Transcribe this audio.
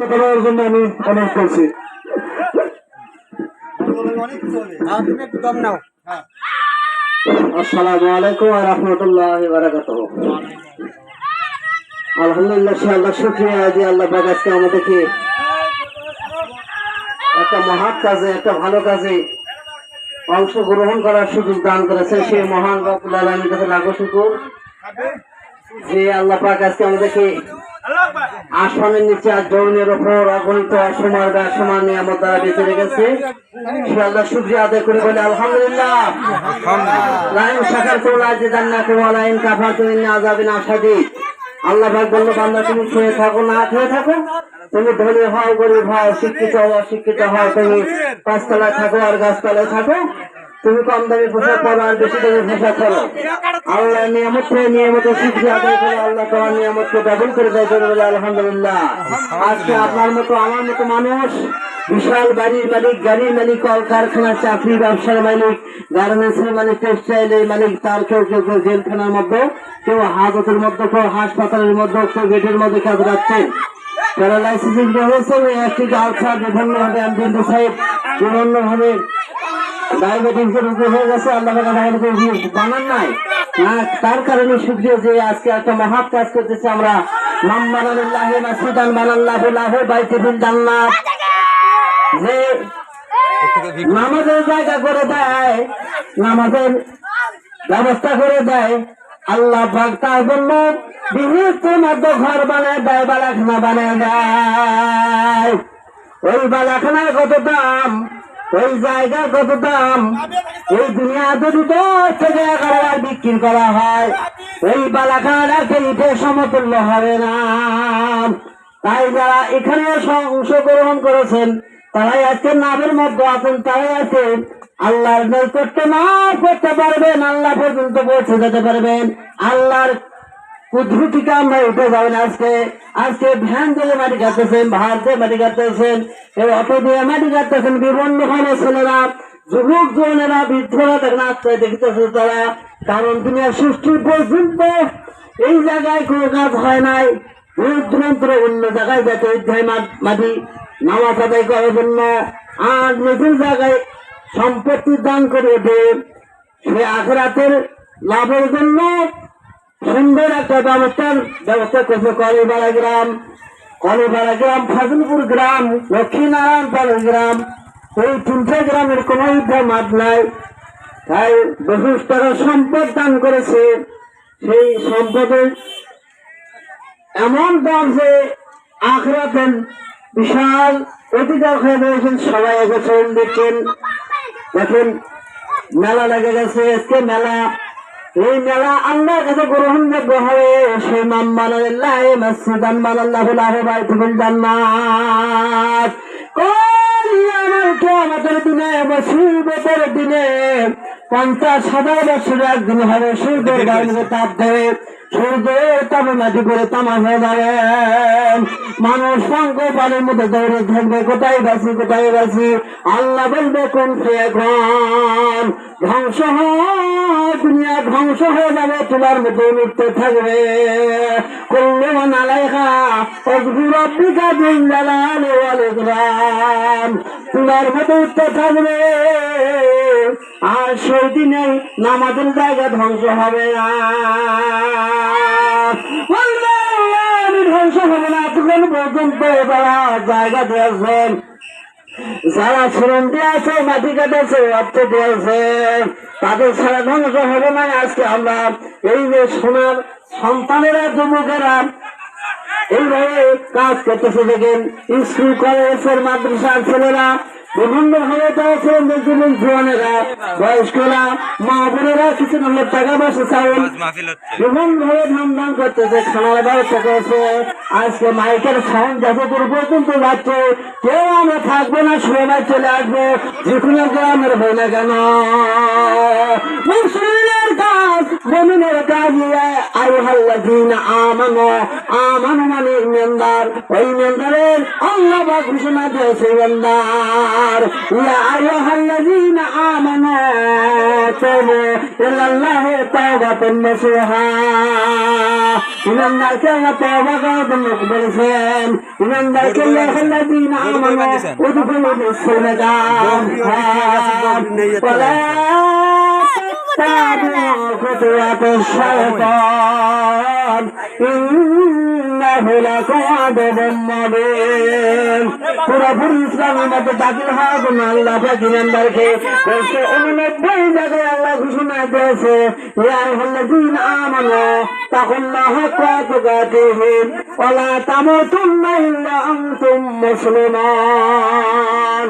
কথা জন্য আমি করছি আমাদেরকে একটা কাজে, একটা ভালো কাজে অংশগ্রহণ করার সুযোগ দান করেছেন সেই মহান রব্বুল আলামিনের কাছে লাখো শুকর। যে আল্লাহ পাক আজকে আমাদেরকে আসমানের নিচে আর জমিনের ওপর অগণিত অসময় অসময় নিয়ামত দ্বারা বেঁচে রেখেছে। সে আল্লাহ শুক্রিয়া আদায় করে বলে আলহামদুলিল্লাহ। লাইন শাখার তোলা যে জান্নাতে লাইন কাফা তুমি আজাবিন আসাদি আল্লাহ ভাগ বলল বান্দা তুমি খেয়ে থাকো না খেয়ে থাকো। তুমি ধনী হও গরিব হও শিক্ষিত হও অশিক্ষিত হও তুমি পাঁচতলায় থাকো আর গাছতলায় থাকো। তুমি কম দামি পোশাক পরো আর বেশি দামি পোশাক পরো আল্লাহ নিয়ামত পেয়ে নিয়মিত শিক্ষা আদায় করে আল্লাহ তোমার নিয়ামতকে ডাবল করে দেয় করে বলে আলহামদুলিল্লাহ। আজকে আপনার মতো, আমার মতো মানুষ, বিশাল বাড়ির মালিক, গাড়ির মালিক কল কারখানার চাকরি ব্যবসার মালিক, গার্মেন্টসের মালিক, টেক্সটাইলের মালিক, তার কেউ কেউ কেউ জেলখানার মধ্যে, কেউ হাজতের মধ্যে, কেউ হাসপাতালের মধ্যে, কেউ গেটের মধ্যে কাজ রাখছেন। প্যারালাইসিস হয়েছে একটি আলসার বিভিন্ন ভাবে অ্যাম্বুলেন্স বিভিন্ন ভাবে ডায়াবেটিস রোগ হয়ে গেছে, আল্লাহ ডায়াবেটিস বানান নাই। না, তার কারণে শুক্রিয়া যে আজকে একটা মহাত কাজ করতেছে আমরা। নাম বানাল্লাহ মাসিদান বানাল্লাহ লাহ বাইতে জান্নাত। যে নামাজের জায়গা করে দেয়, নামাজের ব্যবস্থা করে দেয়, আল্লাহ তার জন্য বিভিন্ন ঘর বানায় দেয়, বালাখানা বানায় দেয়। ওই বালাখানার কত দাম? ওই জায়গার কত দাম? ওই দুনিয়া যদি দশ এগারো বার বিক্রি করা হয় ওই বালাখানাটা সেইটে সমতুল্য হবে না। তাই যারা এখানে অংশগ্রহণ করেছেন, তারাই আজকে নামের মধ্যে আছেন, তারাই আছে আল্লাহর নৈকট্য না করতে পারবেন, আল্লাহ পর্যন্ত পৌঁছে যেতে পারবেন। আল্লাহর কুদ্রুতিকে আমরা উঠে যাবেন আজকে আজকে ভ্যান দিয়ে মাটি কাটতেছেন ভাত দিয়ে মাটি কাটতেছেন এই অটো দিয়ে মাটি কাটতেছেন বিভিন্ন ধরনের ছেলেরা যুবক জনেরা বৃদ্ধরা দেখেন আজকে দেখতেছে তারা কারণ দুনিয়া সৃষ্টি পর্যন্ত এই জায়গায় কোনো কাজ হয় নাই দূর দূরান্ত অন্য জায়গায় যাতে অধ্যায় মাটি নামাজ আদায় করার জন্য আর নতুন জায়গায় সম্পত্তি দান করে দেন সে আখরাতের লাভের জন্য সুন্দর একটা ব্যবস্থার ব্যবস্থা করছে কলিপাড়া গ্রাম। কলিপাড়া গ্রাম, ফজলপুর গ্রাম, লক্ষ্মীনারায়ণ গ্রাম। এই তিনটে গ্রামের কোন মাঠ নাই। তাই বহু টাকা সম্পদ দান করেছে। সেই সম্পদের এমন দাম যে আখরাতেন বিশাল অধিকার হয়ে রয়েছেন সবাই এসেছেন দেখছেন দেখেন, মেলা লেগে গেছে। আজকে মেলা এই মেলা আল্লাহর কাছে গ্রহণযোগ্য হবে। সে নাম মানাল্লাহ মসজিদান মানাল্লাহ লাহ বাইতুল জান্নাত। আমাদের দিনে মুসিবতের দিনে পঞ্চাশ হাজার বছর একদিন হবে। সূর্যের গায়ে তাপ দেবে। সূর্য তবে মাটি করে তামা হয়ে মানুষ সঙ্গ পানির মধ্যে দৌড়ে থাকবে। কোথায় বাসি, কোথায় আল্লাহ বলবে, কোন সে এখন? ধ্বংস দুনিয়া ধ্বংস হয়ে যাবে, তোমার মধ্যে উঠতে থাকবে। করলে নালাইখা অদ্ভুত অব্দিকা দিন জালালে আলাইহিসসালাম তোমার মধ্যে থাকবে। আর সেই দিনে নামাজের জায়গা ধ্বংস হবে ধ্বংস হবে না তখন পর্যন্ত জায়গা দিয়েছেন, যারা শ্রম দিয়েছে মাটি কাটেছে অর্থ দিয়েছে, তাদের ছাড়া ধ্বংস হবে না। আজকে আমরা এই যে সোনার সন্তানেরা, যুবকেরা, এইভাবে কাজ করতেছে দেখেন, স্কুল, কলেজের মাদ্রাসার ছেলেরা বিভিন্ন ভাবে তারা দেখবেন জোয়ানেরা বয়স্করা মা বোনেরা কিছু টাকা পয়সা চাউল বিভিন্ন ভাবে ধান ধান করতেছে খানার ব্যবস্থা করেছে। আজকে মাইকের সাউন্ড যতদূর পর্যন্ত যাচ্ছে কেউ আমরা থাকব না সময় চলে আসব। যে কোনো গ্রামের হয় না কেন? মুসলিমের কাজ জমিনের কাজ আইহাল্লাদিন আমানো আমানো মানে মেন্দার ওই মেন্দারের আল্লাহ তওবা ঘোষণা দিয়েছে ইমানদার ইয়া তুবু বলেছেন ইমানদারকে ইয়া আইয়ুহাল্লাযীনা আমানু উদখুলু ফিস-সিলমি ওয়ালা تتبعوا خطوات الشيطان إنه لكم عدو مبين পুরোপুরি ইসলামের মধ্যে দাখিল হওয়ার জন্য আল্লাহ পাকিমানদারকে একশো উননব্বই জায়গায় আল্লাহ ঘোষণা দিয়েছে ইয়ার আইয়ুহাল্লাযীন দিন তাকুল্লাহ তখন তুকাতিহি ওলা লা তামুতুন্না ইল্লা আনতুম মুসলিমান।